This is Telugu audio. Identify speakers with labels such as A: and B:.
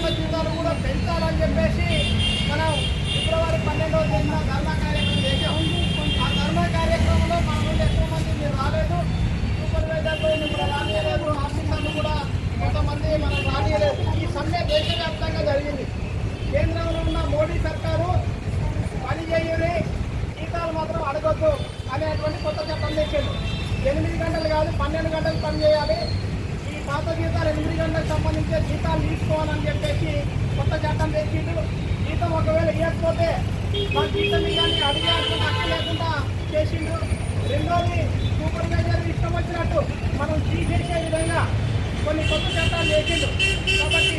A: ఉద్యోగుల జీతాలు కూడా పెంచాలని చెప్పేసి మనం ఫిబ్రవరి పన్నెండవ తేదీన ధర్నా కార్యక్రమం చేశాం ఆ ధర్నా కార్యక్రమంలో మా నుండి ఎక్కువ మంది మీరు రాలేదు. సూపర్వైజర్లు ఇప్పుడు రానియలేదు ఆఫీసర్లు కూడా కొంతమంది మనం రానియలేదు ఈ సమ్మె దేశవ్యాప్తంగా జరిగింది. కేంద్రంలో ఉన్న మోడీ సర్కారు పని చేయని జీతాలు మాత్రం అడగొద్దు అనేటువంటి కొత్త చట్టం తెచ్చింది. ఎనిమిది గంటలు కాదు పన్నెండు గంటలు పని చేయాలి. ఈ పాత జీతాలు ఎనిమిది గంటలకు జీతాలు తీసుకోవాలని చెప్పేసి కొత్త చట్టం తెచ్చిండు జీతం ఒకవేళ ఇవ్వకపోతే మా జీతం కానీ అడిగాల్సిన హక్కు లేకుండా చేసిండు రెండోది సూపర్వైజర్ ఇష్టం వచ్చినట్టు మనం తీసేసే విధంగా కొన్ని కొత్త చట్టాలు చేసిండు కాబట్టి